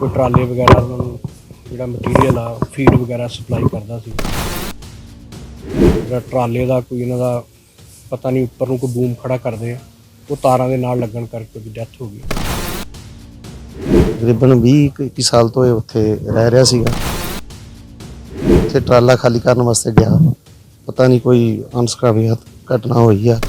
ਕੋਈ ਟਰਾਲੇ ਵਗੈਰਾ ਉਹਨਾਂ ਨੂੰ ਜਿਹੜਾ ਮਟੀਰੀਅਲ ਆ ਫੀਡ ਵਗੈਰਾ ਸਪਲਾਈ ਕਰਦਾ ਸੀ। ਜਿਹੜਾ ਟਰਾਲੇ ਦਾ ਕੋਈ ਇਹਨਾਂ ਦਾ ਪਤਾ ਨਹੀਂ ਉੱਪਰ ਨੂੰ ਕੋਈ ਬੂਮ ਖੜਾ ਕਰਦੇ ਆ, ਉਹ ਤਾਰਾਂ ਦੇ ਨਾਲ ਲੱਗਣ ਕਰਕੇ ਉਹਦੀ ਡੈਥ ਹੋ ਗਈ। ਤਕਰੀਬਨ 20 ਕੁ 21 ਸਾਲ ਤੋਂ ਇਹ ਉੱਥੇ ਰਹਿ ਰਿਹਾ ਸੀਗਾ। ਉੱਥੇ ਟਰਾਲਾ ਖਾਲੀ ਕਰਨ ਵਾਸਤੇ ਗਿਆ। ਪਤਾ ਨਹੀਂ ਕੋਈ ਅਨਸਕਾਮੀ ਘਟਨਾ ਹੋਈ ਆ।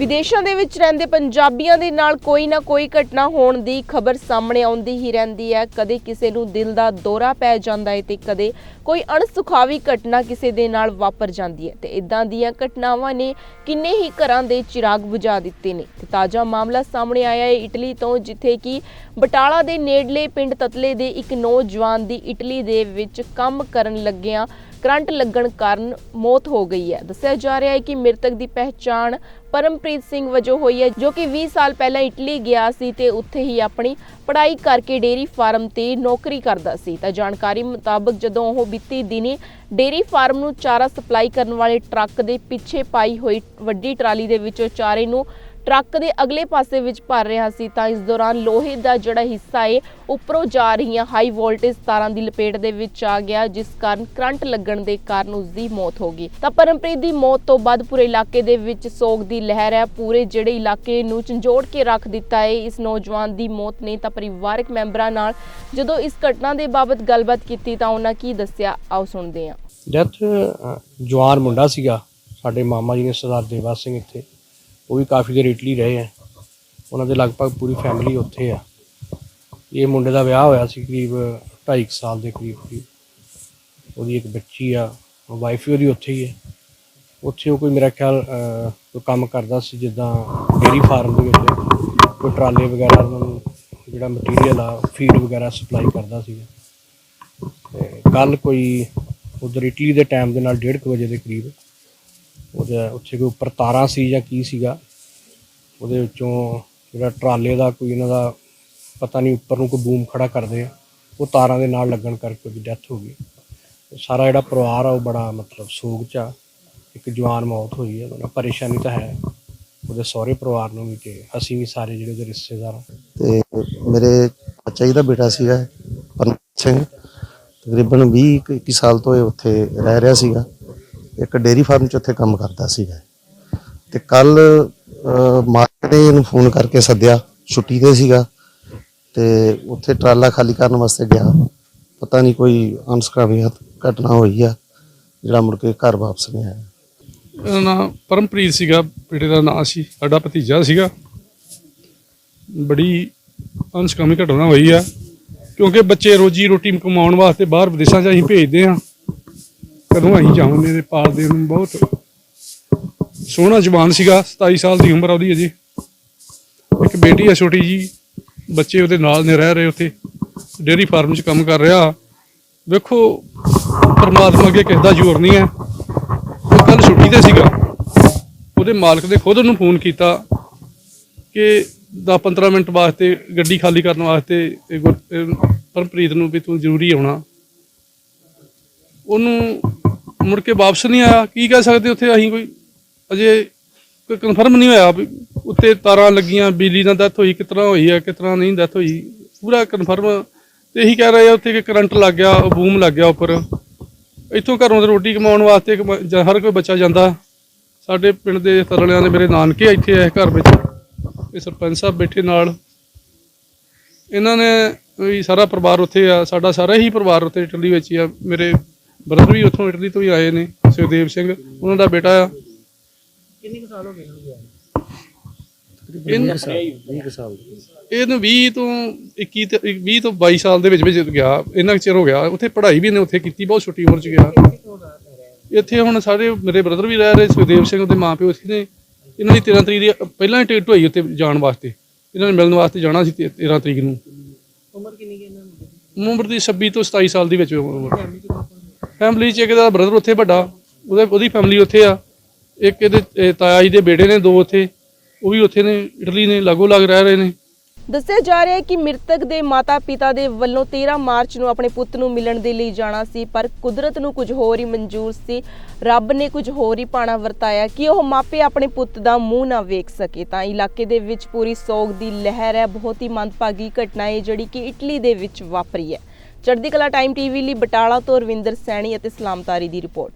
ਵਿਦੇਸ਼ਾਂ ਦੇ ਵਿੱਚ ਰਹਿੰਦੇ ਪੰਜਾਬੀਆਂ ਦੇ ਨਾਲ ਕੋਈ ਨਾ ਕੋਈ ਘਟਨਾ ਹੋਣ ਦੀ ਖਬਰ ਸਾਹਮਣੇ ਆਉਂਦੀ ਹੀ ਰਹਿੰਦੀ ਹੈ। ਕਦੇ ਕਿਸੇ ਨੂੰ ਦਿਲ ਦਾ ਦੌਰਾ ਪੈ ਜਾਂਦਾ ਹੈ ਤੇ ਕਦੇ ਕੋਈ ਅਣਸੁਖਾਵੀ ਘਟਨਾ ਕਿਸੇ ਦੇ ਨਾਲ ਵਾਪਰ ਜਾਂਦੀ ਹੈ। ਤੇ ਇਦਾਂ ਦੀਆਂ ਘਟਨਾਵਾਂ ਨੇ ਕਿੰਨੇ ਹੀ ਘਰਾਂ ਦੇ ਚਿਰਾਗ ਬੁਝਾ ਦਿੱਤੇ ਨੇ। ਤੇ ਤਾਜ਼ਾ ਮਾਮਲਾ ਸਾਹਮਣੇ ਆਇਆ ਹੈ ਇਟਲੀ ਤੋਂ, ਜਿੱਥੇ ਕਿ ਬਟਾਲਾ ਦੇ ਨੇੜਲੇ ਪਿੰਡ ਤਤਲੇ ਦੇ ਇੱਕ ਨੌਜਵਾਨ ਦੀ ਇਟਲੀ ਦੇ ਵਿੱਚ ਕੰਮ ਕਰਨ ਲੱਗਿਆਂ ਕਰੰਟ ਲੱਗਣ ਕਾਰਨ ਮੌਤ ਹੋ ਗਈ ਹੈ। ਦੱਸਿਆ ਜਾ ਰਿਹਾ ਹੈ ਕਿ ਮ੍ਰਿਤਕ ਦੀ ਪਹਿਚਾਣ ਪਰਮਪ੍ਰੀਤ ਸਿੰਘ ਵਜੋਂ ਹੋਈ ਹੈ, ਜੋ ਕਿ 20 ਸਾਲ ਪਹਿਲਾਂ ਇਟਲੀ ਗਿਆ ਸੀ ਤੇ ਉੱਥੇ ਹੀ ਆਪਣੀ ਪੜ੍ਹਾਈ ਕਰਕੇ ਡੇਰੀ ਫਾਰਮ ਤੇ ਨੌਕਰੀ ਕਰਦਾ ਸੀ। ਤਾਂ ਜਾਣਕਾਰੀ ਮੁਤਾਬਕ ਜਦੋਂ ਉਹ ਬੀਤੀ ਦਿਨੀ ਡੇਰੀ ਫਾਰਮ ਨੂੰ ਚਾਰਾ ਸਪਲਾਈ ਕਰਨ ਵਾਲੇ ਟਰੱਕ ਦੇ ਪਿੱਛੇ ਪਾਈ ਹੋਈ ਵੱਡੀ ਟਰਾਲੀ ਦੇ ਵਿੱਚੋਂ ਚਾਰੇ ਨੂੰ ਟਰੱਕ ਦੇ ਅਗਲੇ ਪਾਸੇ ਵਿੱਚ ਭਰ ਰਿਹਾ ਸੀ, ਤਾਂ ਇਸ ਦੌਰਾਨ ਲੋਹੇ ਦਾ ਜਿਹੜਾ ਹਿੱਸਾ ਏ, ਉੱਪਰੋਂ ਜਾ ਰਹੀਆਂ ਹਾਈ ਵੋਲਟੇਜ ਤਾਰਾਂ ਦੀ ਲਪੇਟ ਦੇ ਵਿੱਚ ਆ ਗਿਆ, ਜਿਸ ਕਾਰਨ ਕਰੰਟ ਲੱਗਣ ਦੇ ਕਾਰਨ ਉਸ ਦੀ ਮੌਤ ਹੋ ਗਈ। ਤਾਂ ਪਰਮਪ੍ਰੀਤ ਦੀ ਮੌਤ ਤੋਂ ਬਾਅਦ ਪੂਰੇ ਇਲਾਕੇ ਦੇ ਵਿੱਚ ਸੋਗ ਦੀ ਲਹਿਰ ਹੈ। ਪੂਰੇ ਜਿਹੜੇ ਇਲਾਕੇ ਨੂੰ ਝੰਜੋੜ ਕੇ ਰੱਖ ਦਿੱਤਾ ਏ ਇਸ ਨੌਜਵਾਨ ਦੀ ਮੌਤ ਨੇ, ਤਾਂ ਪਰਿਵਾਰਕ ਮੈਂਬਰਾਂ ਨਾਲ ਜਦੋਂ ਇਸ ਘਟਨਾ ਦੇ ਬਾਬਤ ਗੱਲਬਾਤ ਕੀਤੀ, ਤਾਂ ਉਹਨਾਂ ਕੀ ਦੱਸਿਆ? ਆਓ ਸੁਣਦੇ ਹਾਂ। ਡੈਥ ਜਵਾਨ ਮੁੰਡਾ ਸੀਗਾ, ਸਾਡੇ ਮਾਮਾ ਜੀ ਨੇ ਸਰਦਾਰ ਦੇਵਾ ਸਿੰਘ ਇੱਥੇ। ਉਹ ਵੀ ਕਾਫੀ ਦੇਰ ਇਟਲੀ ਰਹੇ ਹੈ ਉਹਨਾਂ ਦੇ ਲਗਭਗ ਪੂਰੀ ਫੈਮਿਲੀ ਉੱਥੇ ਆ। ਇਹ ਮੁੰਡੇ ਦਾ ਵਿਆਹ ਹੋਇਆ ਸੀ ਕਰੀਬ 2.5 ਸਾਲ ਦੇ ਕਰੀਬ ਕਰੀਬ। ਉਹਦੀ ਇੱਕ ਬੱਚੀ ਆ ਵਾਈਫ ਵੀ ਉਹਦੀ ਉੱਥੇ ਹੀ ਹੈ ਉੱਥੇ ਉਹ ਕੋਈ ਮੇਰਾ ਖਿਆਲ ਕੋਈ ਕੰਮ ਕਰਦਾ ਸੀ ਜਿੱਦਾਂ ਡੇਰੀ ਫਾਰਮ ਦੇ ਵਿੱਚ। ਕੋਈ ਟਰਾਲੇ ਵਗੈਰਾ ਉਹਨਾਂ ਨੂੰ ਜਿਹੜਾ ਮਟੀਰੀਅਲ ਆ ਫੀਡ ਵਗੈਰਾ ਸਪਲਾਈ ਕਰਦਾ ਸੀ ਕੱਲ ਕੋਈ ਉਧਰ ਇਟਲੀ ਦੇ ਟਾਈਮ ਦੇ ਨਾਲ 1:30 ਵਜੇ ਦੇ ਕਰੀਬ ਉਹਦੇ ਉੱਥੇ ਕੋਈ ਉੱਪਰ ਤਾਰਾਂ ਸੀ ਜਾਂ ਕੀ ਸੀਗਾ, ਉਹਦੇ ਵਿੱਚੋਂ ਜਿਹੜਾ ਟਰਾਲੇ ਦਾ ਕੋਈ ਇਹਨਾਂ ਦਾ ਪਤਾ ਨਹੀਂ ਉੱਪਰ ਨੂੰ ਕੋਈ ਬੂਮ ਖੜਾ ਕਰਦੇ ਆ, ਉਹ ਤਾਰਾਂ ਦੇ ਨਾਲ ਲੱਗਣ ਕਰਕੇ ਉਹਦੀ ਡੈਥ ਹੋ ਗਈ। ਸਾਰਾ ਜਿਹੜਾ ਪਰਿਵਾਰ ਆ ਉਹ ਬੜਾ ਮਤਲਬ ਸੋਗ ਚ ਆ, ਇੱਕ ਜਵਾਨ ਮੌਤ ਹੋਈ ਹੈ ਉਹਨਾਂ ਪਰੇਸ਼ਾਨੀ ਤਾਂ ਹੈ। ਉਹਦੇ ਸਹੁਰੇ ਪਰਿਵਾਰ ਨੂੰ ਵੀ ਤੇ ਅਸੀਂ ਵੀ ਸਾਰੇ ਜਿਹੜੇ ਉਹਦੇ ਰਿਸ਼ਤੇਦਾਰ ਆ। ਤੇ ਮੇਰੇ ਚਾਚਾ ਜੀ ਦਾ ਬੇਟਾ ਸੀਗਾ ਪਰਮ ਸਿੰਘ, ਤਕਰੀਬਨ 20 ਕੁ 21 ਸਾਲ ਤੋਂ ਇਹ ਉੱਥੇ ਰਹਿ ਰਿਹਾ ਸੀਗਾ। ਇੱਕ ਡੇਰੀ ਫਾਰਮ 'ਚ ਉੱਥੇ ਕੰਮ ਕਰਦਾ ਸੀਗਾ। ਤੇ ਕੱਲ ਮਾਲਕ ਨੇ ਇਹਨੂੰ ਫੋਨ ਕਰਕੇ ਸੱਦਿਆ, ਛੁੱਟੀ ਤੇ ਸੀਗਾ। ਤੇ ਉੱਥੇ ਟਰਾਲਾ ਖਾਲੀ ਕਰਨ ਵਾਸਤੇ ਗਿਆ। ਪਤਾ ਨਹੀਂ ਕੋਈ ਅਨਸਕਾਮੀ ਘਟਨਾ ਹੋਈ ਆ, ਜਿਹੜਾ ਮੁੜ ਕੇ ਘਰ ਵਾਪਸ ਨਹੀਂ ਆਇਆ। ਇਹਦਾ ਨਾਮ ਪਰਮਪ੍ਰੀਤ ਸੀਗਾ, ਬੇਟੇ ਦਾ ਨਾਂ ਸੀ, ਸਾਡਾ ਭਤੀਜਾ ਸੀਗਾ। ਬੜੀ ਅਨਸਕਾਮੀ ਘਟਨਾ ਹੋਈ ਆ, ਕਿਉਂਕਿ ਬੱਚੇ ਰੋਜੀ ਰੋਟੀ ਕਮਾਉਣ ਵਾਸਤੇ ਬਾਹਰ ਵਿਦੇਸ਼ਾਂ 'ਚ ਅਸੀਂ ਭੇਜਦੇ ਆ ਕਦੋਂ ਅਸੀਂ ਜਾਵਾਂਗੇ ਤੇ ਪਾਲਦੇ ਨੂੰ ਬਹੁਤ ਸੋਹਣਾ ਜਵਾਨ ਸੀਗਾ 27 ਸਾਲ ਦੀ ਉਮਰ ਆ ਉਹਦੀ ਅਜੇ। ਇੱਕ ਬੇਟੀ ਆ ਛੋਟੀ ਜੀ ਬੱਚੇ ਉਹਦੇ ਨਾਲ ਨੇ ਰਹਿ ਰਹੇ ਉੱਥੇ ਡੇਅਰੀ ਫਾਰਮ 'ਚ ਕੰਮ ਕਰ ਰਿਹਾ। ਵੇਖੋ ਪਰਮਾਤਮਾ ਅੱਗੇ ਕਿਸੇ ਦਾ ਜ਼ੋਰ ਨਹੀਂ ਹੈ। ਉਹ ਕੱਲ ਛੁੱਟੀ ਤੇ ਸੀਗਾ। ਉਹਦੇ ਮਾਲਕ ਨੇ ਖੁਦ ਉਹਨੂੰ ਫੋਨ ਕੀਤਾ ਕਿ 10-15 ਮਿੰਟ ਵਾਸਤੇ ਗੱਡੀ ਖਾਲੀ ਕਰਨ ਵਾਸਤੇ ਪਰਮਪ੍ਰੀਤ ਨੂੰ ਵੀ ਤੂੰ ਜ਼ਰੂਰੀ ਆਉਣਾ। ਉਹਨੂੰ ਮੁੜ ਕੇ ਵਾਪਸ ਨਹੀਂ ਆਇਆ। ਕੀ ਕਹਿ ਸਕਦੇ ਉੱਥੇ ਅਸੀਂ ਕੋਈ? ਅਜੇ ਕੋਈ ਕਨਫਰਮ ਨਹੀਂ ਹੋਇਆ ਵੀ ਉੱਤੇ ਤਾਰਾਂ ਲੱਗੀਆਂ, ਬਿਜਲੀ ਨਾਲ ਡੈਥ ਹੋਈ, ਕਿਤਨਾ ਹੋਈ ਹੈ ਕਿਤਨਾ ਨਹੀਂ ਡੈਥ ਹੋਈ। ਪੂਰਾ ਕਨਫਰਮ ਤੇ ਇਹੀ ਕਹਿ ਰਹੇ ਆ ਉੱਥੇ ਕਿ ਕਰੰਟ ਲੱਗ ਗਿਆ ਬੂਮ ਲੱਗ ਗਿਆ ਉੱਪਰ। ਇੱਥੋਂ ਘਰੋਂ ਰੋਟੀ ਕਮਾਉਣ ਵਾਸਤੇ ਇੱਕ ਬ- ਹਰ ਕੋਈ ਬੱਚਾ ਜਾਂਦਾ। ਸਾਡੇ ਪਿੰਡ ਦੇ ਤਰਲਿਆਂ ਦੇ ਮੇਰੇ ਨਾਨਕੇ ਇੱਥੇ ਆ ਘਰ ਵਿੱਚ। ਇਹ ਸਰਪੰਚ ਸਾਹਿਬ ਬੈਠੇ ਨਾਲ। ਇਹਨਾਂ ਨੇ ਵੀ ਸਾਰਾ ਪਰਿਵਾਰ ਉੱਥੇ ਆ, ਸਾਡਾ ਸਾਰਾ ਹੀ ਪਰਿਵਾਰ ਉੱਥੇ ਇਟਲੀ ਵਿੱਚ ਹੀ ਆ। ਮੇਰੇ ਬ੍ਰਦਰ ਵੀ ਉੱਥੋਂ ਇਟਲੀ ਤੋਂ ਹੀ ਆਏ ਨੇ ਸੁਖਦੇਵ ਸਿੰਘ ਉਹਨਾਂ ਦਾ ਬੇਟਾ ਆ। ਕਿੰਨੇ ਸਾਲ ਹੋ ਗਏ ਇਹਨੂੰ 20 ਸਾਲ ਇਹਨੂੰ 20 ਤੋਂ 21 ਤੇ 20 ਤੋਂ 22 ਸਾਲ ਦੇ ਵਿੱਚ ਵਿੱਚ ਗਿਆ ਇੰਨਾ ਚਿਰ ਹੋ ਗਿਆ। ਉੱਥੇ ਪੜ੍ਹਾਈ ਵੀ ਇਹਨੇ ਉੱਥੇ ਕੀਤੀ ਬਹੁਤ ਛੋਟੀ ਉਮਰ 'ਚ ਗਿਆ। ਇੱਥੇ ਹੁਣ ਸਾਰੇ ਮੇਰੇ ਬ੍ਰਦਰ ਵੀ ਰਹਿ ਰਹੇ ਸੁਖਦੇਵ ਸਿੰਘ ਦੇ ਮਾਂ ਪਿਓ ਸੀ ਨੇ। ਇਹਨਾਂ ਦੀ 13 ਤਰੀਕ ਦੀ ਪਹਿਲਾਂ ਟਿਕਟ ਹੋਈ ਉੱਥੇ ਜਾਣ ਵਾਸਤੇ। ਇਹਨਾਂ ਨੇ ਮਿਲਣ ਵਾਸਤੇ ਜਾਣਾ ਸੀ 13 ਤਰੀਕ ਨੂੰ। ਉਮਰ ਕਿੰਨੀ ਹੈ ਇਹਨਾਂ ਦੀ? ਉਮਰ ਦੀ 26 ਤੋਂ 27 ਸਾਲ ਦੀ ਵਿੱਚ ਉਮਰ। ਫੈਮਿਲੀ 'ਚ ਇੱਕ ਦਾ ਬ੍ਰਦਰ ਉੱਥੇ ਵੱਡਾ, ਉਹਦੇ, ਉਹਦੀ ਫੈਮਿਲੀ ਉੱਥੇ ਆ। ਇੱਕ ਇਹਦੇ ਤਾਇਆ ਜੀ ਦੇ ਬੇਟੇ ਨੇ ਦੋ ਉੱਥੇ। ਉਹ ਵੀ ਉੱਥੇ ਨੇ, ਇਟਲੀ ਨੇ, ਲਾਗੋ ਲੱਗ ਰਹਿ ਰਹੇ ਨੇ। ਦੱਸਿਆ ਜਾ ਰਿਹਾ ਹੈ ਕਿ ਮ੍ਰਿਤਕ ਦੇ ਮਾਤਾ-ਪਿਤਾ ਦੇ ਵੱਲੋਂ 13 ਮਾਰਚ ਨੂੰ ਆਪਣੇ ਪੁੱਤ ਨੂੰ ਮਿਲਣ ਦੇ ਲਈ ਜਾਣਾ ਸੀ, ਪਰ ਕੁਦਰਤ ਨੂੰ ਕੁਝ ਹੋਰ ਹੀ ਮਨਜ਼ੂਰ ਸੀ। ਰੱਬ ਨੇ ਕੁਝ ਹੋਰ ਹੀ ਪਾਣਾ ਵਰਤਾਇਆ ਕਿ ਉਹ ਮਾਪੇ ਆਪਣੇ ਪੁੱਤ ਦਾ ਮੂੰਹ ਨਾ ਵੇਖ ਸਕੇ। ਤਾਂ ਇਲਾਕੇ ਦੇ ਵਿੱਚ ਪੂਰੀ ਸੋਗ ਦੀ ਲਹਿਰ ਹੈ, ਬਹੁਤ ਹੀ ਮੰਦਭਾਗੀ ਘਟਨਾ ਹੈ ਜਿਹੜੀ ਕਿ ਇਟਲੀ ਦੇ ਵਿੱਚ ਵਾਪਰੀ ਹੈ। ਚੜ੍ਹਦੀ ਕਲਾ ਟਾਈਮ ਟੀਵੀ ਲਈ ਬਟਾਲਾ ਤੋਂ ਰਵਿੰਦਰ ਸੈਣੀ ਅਤੇ ਸਲਾਮਤਾਰੀ ਦੀ ਰਿਪੋਰਟ।